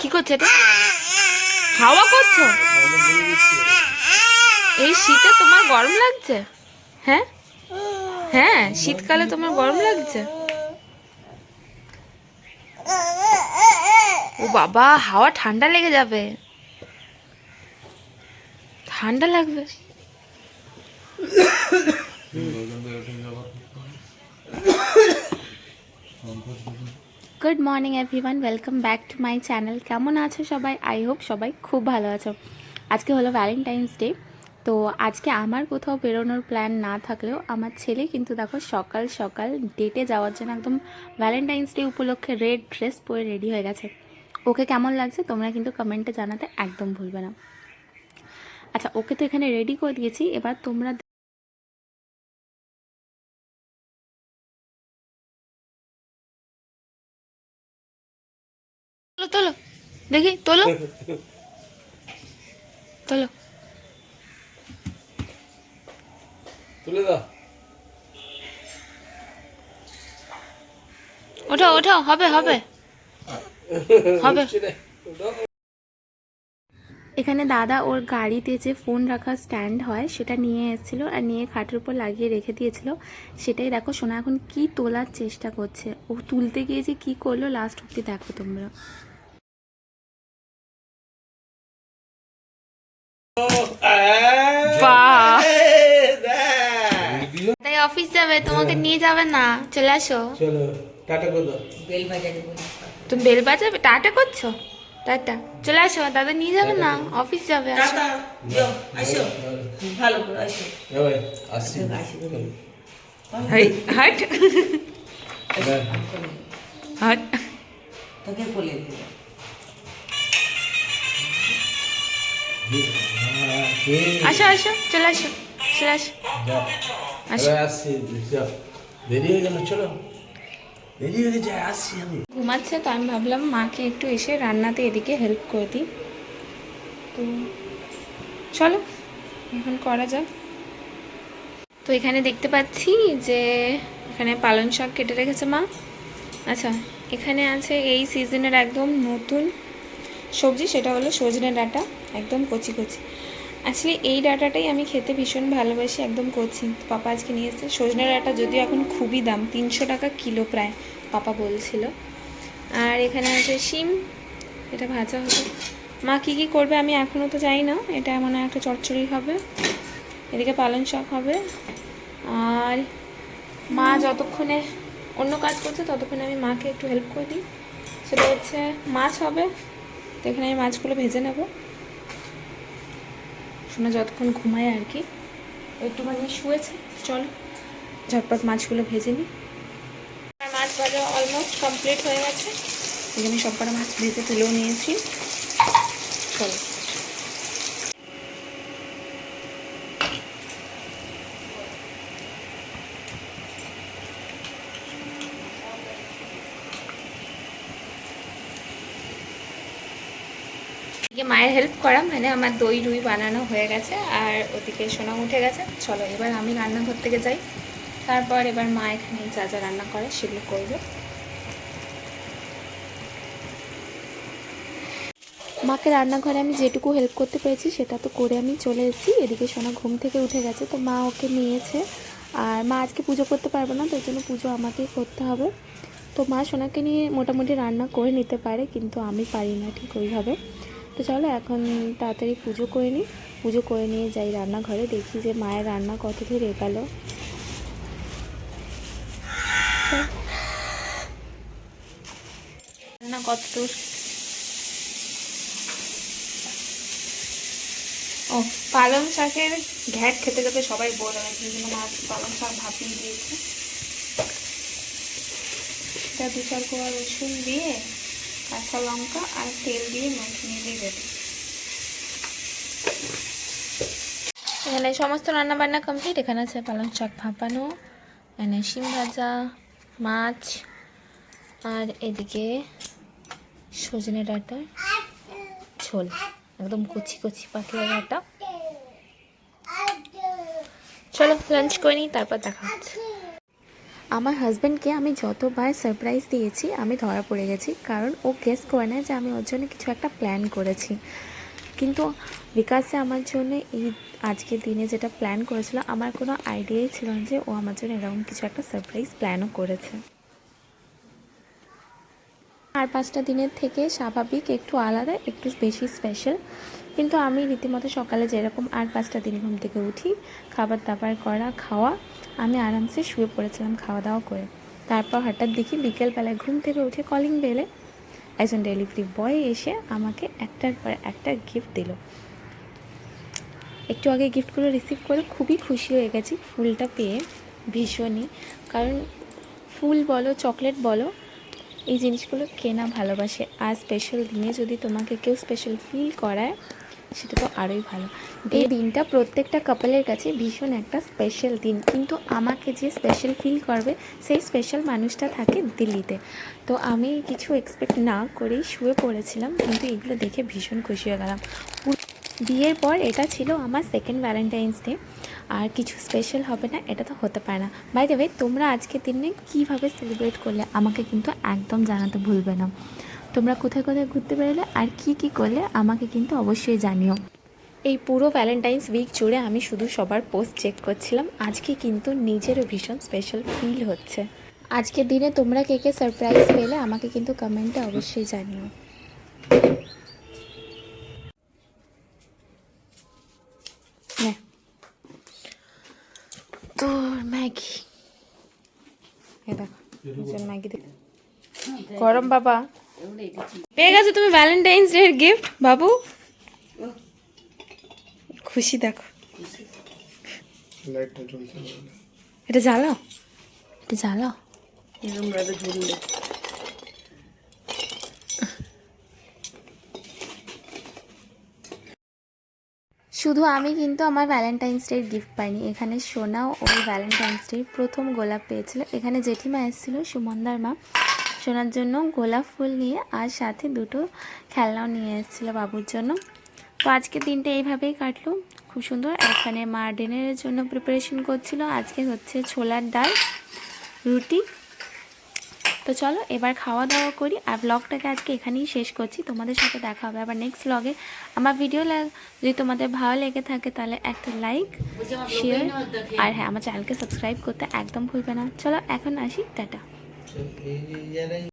কি করছে এটা? হাওয়া করছ? এই শীতে তোমার গরম লাগছে? হ্যাঁ? হ্যাঁ শীতকালে তোমার গরম লাগছে? ও বাবা, হাওয়া ঠান্ডা লেগে যাবে। ঠান্ডা লাগবে। Good morning everyone, welcome back to my channel. কেমন আছো সবাই? আই হোপ সবাই খুব ভালো আছো। আজকে হলো ভ্যালেন্টাইন্স ডে, তো আজকে আমার কোথাও বেরোনোর প্ল্যান না থাকলেও আমার ছেলে কিন্তু দেখো সকাল সকাল ডেটে যাওয়ার জন্য একদম ভ্যালেন্টাইন্স ডে উপলক্ষে রেড ড্রেস পরে রেডি হয়ে গেছে। ওকে কেমন লাগছে তোমরা কিন্তু কমেন্টে জানাতে একদম ভুলবে না। আচ্ছা ওকে তো এখানে রেডি করে দিয়েছি। এবার তোমরা তোলো তোলো। দেখি তোলো। তোলো। তুলে দাও। ওঠো ওঠো হবে হবে। হবে। এখানে দাদা ওর গাড়িতে যে ফোন রাখার স্ট্যান্ড হয় সেটা নিয়ে এসেছিল আর নিয়ে খাটের উপর লাগিয়ে রেখে দিয়েছিল। সেটাই দেখো সোনা এখন কি তোলার চেষ্টা করছে। ও তুলতে গিয়ে যে কী করল লাস্ট অব্দি দেখো তোমরা। তাই অফিস যাবে তোমাকে নিয়ে যাবে না চলে আসো। চলো টাটা করে। দাও তুমি বেল বাজাবে? টাটা করছ? টাটা। চলে আসো দাদা নিয়ে যাবে না? অফিস যাবে আসো। আসো। ভালো করে আসো। আসছি হাই হাট। হ্যাঁ। হাট। তোকে বলে দিল আসো আসো চলে আসো চলে আসো। ঘুমাচ্ছে তো আমি ভাবলাম মাকে একটু এসে রান্নাতে এদিকে হেল্প করে দিই। তো চলো এখন করা যাক। তো এখানে দেখতে পাচ্ছি যে এখানে পালং শাক কেটে রেখেছে মা। আচ্ছা এখানে আছে এই সিজনের একদম নতুন সবজি সেটা হলো সজনে ডাঁটা। একদম কচি কচি। আসলে এই ডাটাটাই আমি খেতে ভীষণ ভালোবাসি, একদম কচি। পাপা আজকে নিয়ে এসেছে। সজনে ডাটা যদিও এখন খুবই দাম, তিনশো টাকা কিলো প্রায়, পাপা বলছিল। আর এখানে আছে শিম, এটা ভাজা হবে। মা কী কী করবে আমি এখনও তো জানি না, এটা এমন একটা চচ্চড়ি হবে, এদিকে পালং শাক হবে। আর মা যতক্ষণে অন্য কাজ করছে, ততক্ষণে আমি মাকে একটু হেল্প করে দিই। সেটা হচ্ছে মাছ হবে, তো এখানে আমি মাছগুলো ভেজে নেব। শোনা যতক্ষণ ঘুমায় আর কি, একটুখানি শুয়েছে, চল ঝটপট মাছগুলো ভেজে নিই মাছ ভাজা অলমোস্ট কমপ্লিট হয়ে গেছে। এখানে সব কটা মাছ ভেজে তুলেও নিয়েছি। চলো। এদিকে মায়ের হেল্প করা মানে আমার দই রুই বানানো হয়ে গেছে, আর ওদিকে সোনা উঠে গেছে। চলো, এবার আমি রান্নাঘর থেকে যাই। তারপর এবার মা এখানে যা যা রান্না করে সেগুলো করবে। মাকে রান্নাঘরে আমি যেটুকু হেল্প করতে পেরেছি সেটা তো করে আমি চলে এসেছি। এদিকে সোনা ঘুম থেকে উঠে গেছে, তো মা ওকে নিয়েছে। আর মা আজকে পুজো করতে পারবে না, তাই জন্য পুজো আমাকেই করতে হবে। তো মা সোনাকে নিয়ে মোটামুটি রান্না করে নিতে পারে, কিন্তু আমি পারি না ঠিক ওইভাবে। তো চলো এখন তাড়াতাড়ি পুজো করে নিই। পুজো করে নিয়ে যাই রান্নাঘরে, দেখি যে মায়ের রান্না কত দূর এগালো। রান্না কত দূর? ও, পালং শাকের ঘ্যাট খেতে খেতে সবাই হয়ে গেছে জন্য পালং শাক ভাপিয়ে দিয়েছে এটা দু চার কোয়া রসুন দিয়ে কাঁচা লঙ্কা আর তেল দিয়ে মাখিয়ে দিয়ে এখানে সমস্ত রান্না বান্না কমপ্লিট এখানে আছে পালং শাক ভাপানো, এখানে শিম ভাজা, মাছ, আর এদিকে সজনে ডাঁটা, ঝোল। একদম কচি কচি পাতলা ডাঁটা। চলো লাঞ্চ করে নিই, তারপর দেখা হচ্ছে। আমার হাজব্যান্ডকে আমি যতবার সারপ্রাইজ দিয়েছি, আমি ধরা পড়ে গেছি। কারণ ও গেস করে না যে আমি ওর জন্য কিছু একটা প্ল্যান করেছি। কিন্তু বিকাশে আমার জন্য এই আজকের দিনে যেটা প্ল্যান করেছিল, আমার কোনো আইডিয়াই ছিল না যে ও আমার জন্য এরকম কিছু একটা সারপ্রাইজ প্ল্যানও করেছে। আর পাঁচটা দিনের থেকে স্বাভাবিক, একটু আলাদা, একটু বেশি স্পেশাল কিন্তু আমি রীতিমতো সকালে যেরকম আর পাঁচটা দিন ঘুম থেকে উঠি খাবার দাবার করা, খাওয়া, আমি আরামসে শুয়ে পড়েছিলাম খাওয়া দাওয়া করে। তারপর হঠাৎ দেখি বিকেলবেলায় ঘুম থেকে উঠে কলিং বেলে একজন ডেলিভারি বয় এসে আমাকে একটার পর একটা গিফট দিল। একটু আগে গিফটগুলো রিসিভ করে খুবই খুশি হয়ে গেছি। ফুলটা পেয়ে ভীষণই। কারণ ফুল বলো চকলেট বলো এই জিনিসগুলো কেনা ভালোবাসে। আর স্পেশাল দিনে যদি তোমাকে কেউ স্পেশাল ফিল করায় সেটা তো আরোই ভালো। এই দিনটা প্রত্যেকটা কাপলের কাছে ভীষণ একটা স্পেশাল দিন। কিন্তু আমাকে যে স্পেশাল ফিল করবে সেই স্পেশাল মানুষটা থাকে দিল্লিতে। তো আমি কিছু এক্সপেক্ট না করেই শুয়ে পড়েছিলাম কিন্তু এগুলো দেখে ভীষণ খুশি হয়ে গেলাম। বিয়ের পর এটা ছিল আমার সেকেন্ড ভ্যালেন্টাইন্স ডে আর কিছু স্পেশাল হবে না, এটা তো হতে পারে না। বাই দেবে তোমরা আজকের দিনে কীভাবে সেলিব্রেট করলে, আমাকে কিন্তু একদম জানাতে ভুলবে না। তোমরা কোথায় কোথায় ঘুরতে বেরোলে আর কি কি করলে, আমাকে কিন্তু অবশ্যই জানিও। এই পুরো ভ্যালেন্টাইন্স উইক জুড়ে আমি শুধু সবার পোস্ট চেক করছিলাম, আজকে কিন্তু নিজেরও ভীষণ স্পেশাল ফিল হচ্ছে। আজকের দিনে তোমরা কে কে সারপ্রাইজ পেলে, আমাকে কিন্তু কমেন্টে অবশ্যই জানিও নে। তোর ম্যাগি এ দেখো একজন ম্যাগি দিল গরম বাবা। পেয়ে গেছো তুমি ভ্যালেন্টাইন্স ডে গিফট বাবু। খুশি দেখো। এটা জ্বালাও। এটা জ্বালাও। এরকম শুধু আমি কিন্তু আমার ভ্যালেন্টাইন্স ডের গিফট পাইনি। এখানে সোনাও ওই ভ্যালেন্টাইন্স ডের প্রথম গোলাপ পেয়েছিল। এখানে জেঠিমা এসেছিল, সুমনদার মা। সোনার জন্য গোলাপ ফুল নিয়ে আর সাথে দুটো খেলনাও নিয়ে এসেছিল বাবুর জন্য। তো আজকে দিনটা এইভাবেই কাটলো। খুব সুন্দর। এখানে মা ডিনারের জন্য প্রিপারেশন করছিল। আজকে হচ্ছে ছোলার ডাল, রুটি তো চলো, এবার খাওয়া দাওয়া করি আর ব্লগটাকে আজকে এখানেই শেষ করছি। তোমাদের সাথে দেখা হবে আবার নেক্সট ব্লগে আমার ভিডিও যদি তোমাদের ভালো লেগে থাকে তাহলে একটা লাইক শেয়ার আর হ্যাঁ আমার চ্যানেলকে সাবস্ক্রাইব করতে একদম ভুলবে না। চলো, এখন আসি, টাটা।